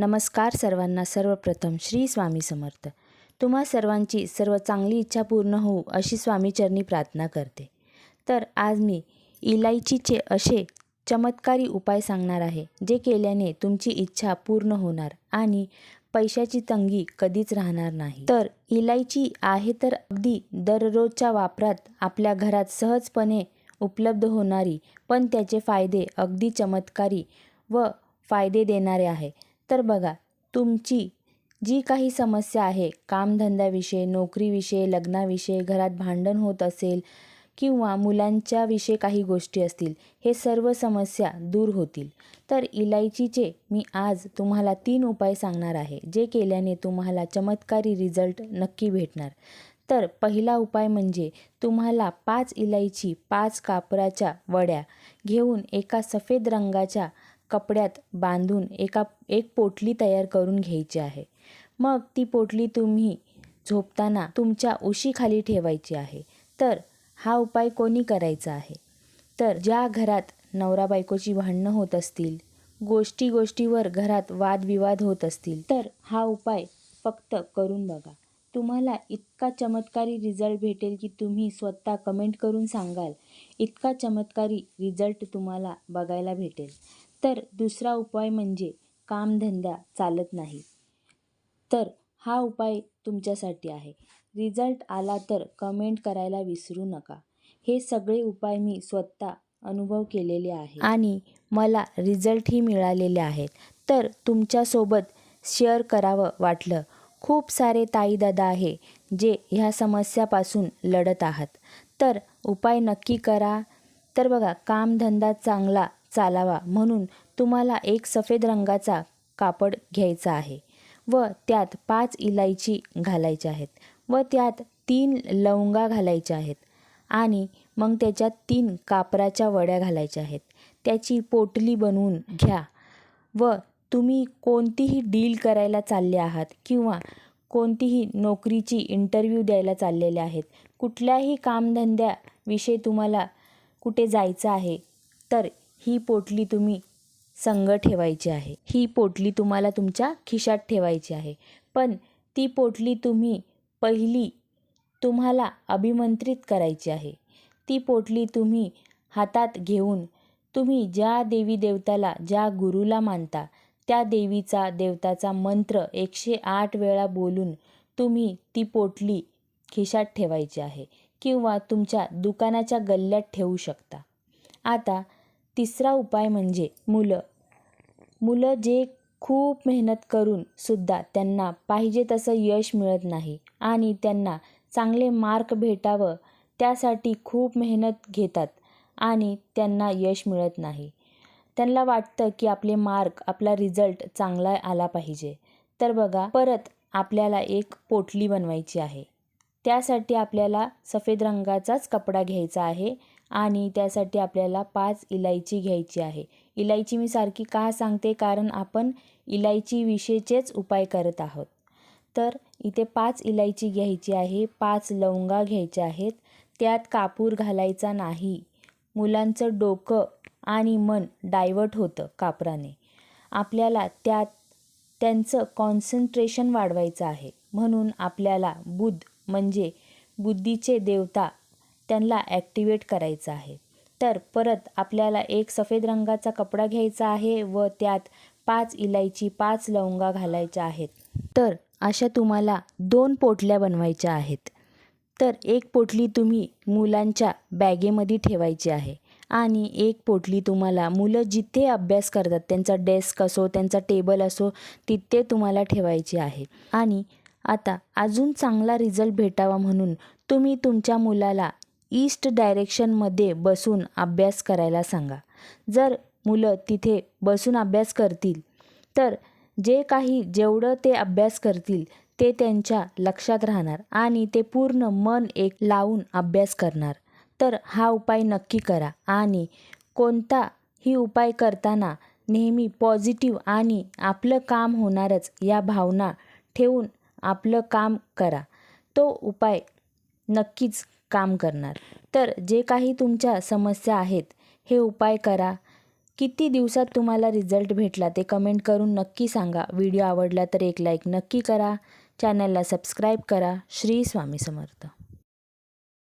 नमस्कार सर्वांना सर्वप्रथम श्री स्वामी समर्थ. तुम्हा सर्वांची सर्व चांगली इच्छा पूर्ण होऊ अशी स्वामीचरणी प्रार्थना करते. तर आज मी इलायचीचे असे चमत्कारी उपाय सांगणार आहे जे केल्याने तुमची इच्छा पूर्ण होणार आणि पैशाची तंगी कधीच राहणार नाही. तर इलायची आहे तर अगदी दररोजच्या वापरात आपल्या घरात सहजपणे उपलब्ध होणारी पण त्याचे फायदे अगदी चमत्कारी व फायदे देणारे आहे. तर बघा तुमची जी काही समस्या आहे कामधंद्याविषयी नोकरीविषयी लग्नाविषयी घरात भांडण होत असेल किंवा मुलांच्या विषयी काही गोष्टी असतील हे सर्व समस्या दूर होतील. तर इलायचीचे मी आज तुम्हाला तीन उपाय सांगणार आहे जे केल्याने तुम्हाला चमत्कारी रिझल्ट नक्की भेटणार. तर पहिला उपाय म्हणजे तुम्हाला पाच इलायची पाच कापराच्या वड्या घेऊन एका सफेद रंगाच्या कपड्यात बांधून एका एक पोटली तयार करून घ्यायची आहे. मग ती पोटली तुम्ही झोपताना तुमच्या उशीखाली ठेवायची आहे. तर हा उपाय कोणी करायचा आहे? तर ज्या घरात नवरा बायकोची भांडणं होत असतील गोष्टी गोष्टीवर घरात वादविवाद होत असतील तर हा उपाय फक्त करून बघा. तुम्हाला इतका चमत्कारी रिझल्ट भेटेल की तुम्ही स्वतः कमेंट करून सांगाल. इतका चमत्कारी रिझल्ट तुम्हाला बघायला भेटेल. तर दुसरा उपाय म्हणजे कामधंदा चालत नाही. तर हा उपाय तुमच्यासाठी आहे. रिझल्ट आला तर कमेंट करायला विसरू नका. हे सगळे उपाय मी स्वतः अनुभव केलेले आहे आणि मला रिझल्टही मिळालेले आहेत. तर तुमच्यासोबत शेअर करावं वाटलं. खूप सारे ताईदादा आहे जे ह्या समस्यापासून लढत आहात. तर उपाय नक्की करा. तर बघा कामधंदा चांगला चालावा. म्हणून तुम्हाला एक सफेद रंगाचा कापड घ्यायचा आहे व त्यात पाच इलायची घालायच्या आहेत व त्यात तीन लवंगा घालायच्या आहेत आणि मग त्याच्यात तीन कापराच्या वड्या घालायच्या आहेत. त्याची पोटली बनवून घ्या व तुम्ही कोणतीही डील करायला चालले आहात किंवा कोणतीही नोकरीची इंटरव्ह्यू द्यायला चाललेले आहेत कुठल्याही कामधंद्याविषयी तुम्हाला कुठे जायचं आहे तर ही पोटली तुम्ही संग ठेवायची आहे. ही पोटली तुम्हाला तुमच्या खिशात ठेवायची आहे. पण ती पोटली तुम्ही पहिली तुम्हाला अभिमंत्रित करायची आहे. ती पोटली तुम्ही हातात घेऊन तुम्ही ज्या देवी देवताला ज्या गुरुला मानता त्या देवीचा देवताचा मंत्र एकशे आठ वेळा बोलून तुम्ही ती पोटली खिशात ठेवायची आहे किंवा तुमच्या दुकानाच्या गल्ल्यात ठेवू शकता. आता तिसरा उपाय म्हणजे मुलं. मुलं जे खूप मेहनत करूनसुद्धा त्यांना पाहिजे तसं यश मिळत नाही आणि त्यांना चांगले मार्क भेटावं त्यासाठी खूप मेहनत घेतात आणि त्यांना यश मिळत नाही. त्यांना वाटतं की आपले मार्क आपला रिझल्ट चांगला आला पाहिजे. तर बघा परत आपल्याला एक पोटली बनवायची आहे. त्यासाठी आपल्याला सफेद रंगाचाच कपडा घ्यायचा आहे. आणि त्यासाठी आपल्याला पाच इलायची घ्यायची आहे. इलायची मी सारखी का सांगते? कारण आपण इलायचीविषयीचेच उपाय करत आहोत. तर इथे पाच इलायची घ्यायची आहे. पाच लवंगा घ्यायच्या आहेत. त्यात कापूर घालायचा नाही. मुलांचं डोकं आणि मन डायवर्ट होतं कापराने. आपल्याला त्यात त्यांचं कॉन्सन्ट्रेशन वाढवायचं आहे. म्हणून आपल्याला बुद्ध म्हणजे बुद्धीचे देवता त्यांना ॲक्टिवेट करायचं आहे. तर परत आपल्याला एक सफेद रंगाचा कपडा घ्यायचा आहे व त्यात पाच इलायची पाच लवंगा घालायच्या आहेत. तर अशा तुम्हाला दोन पोटल्या बनवायच्या आहेत. तर एक पोटली तुम्ही मुलांच्या बॅगेमध्ये ठेवायची आहे आणि एक पोटली तुम्हाला मुलं जिथे अभ्यास करतात त्यांचा डेस्क असो त्यांचा टेबल असो तिथे तुम्हाला ठेवायची आहे. आणि आता अजून चांगला रिझल्ट भेटावा म्हणून तुम्ही तुमच्या मुलाला ईस्ट डायरेक्शनमध्ये बसून अभ्यास करायला सांगा. जर मुलं तिथे बसून अभ्यास करतील तर जे काही जेवढं ते अभ्यास करतील ते त्यांच्या लक्षात राहणार आणि ते पूर्ण मन एक लावून अभ्यास करणार. तर हा उपाय नक्की करा आणि कोणताही उपाय करताना नेहमी पॉझिटिव्ह आणि आपलं काम होणारच या भावना ठेवून आपलं काम करा. तो उपाय नक्कीच काम करणार. तर जे काही तुमच्या समस्या आहेत हे उपाय करा. किती दिवसात तुम्हाला रिझल्ट भेटला ते कमेंट करून नक्की सांगा. व्हिडिओ आवडला तर एक लाईक नक्की करा. चॅनलला सबस्क्राईब करा. श्री स्वामी समर्थ.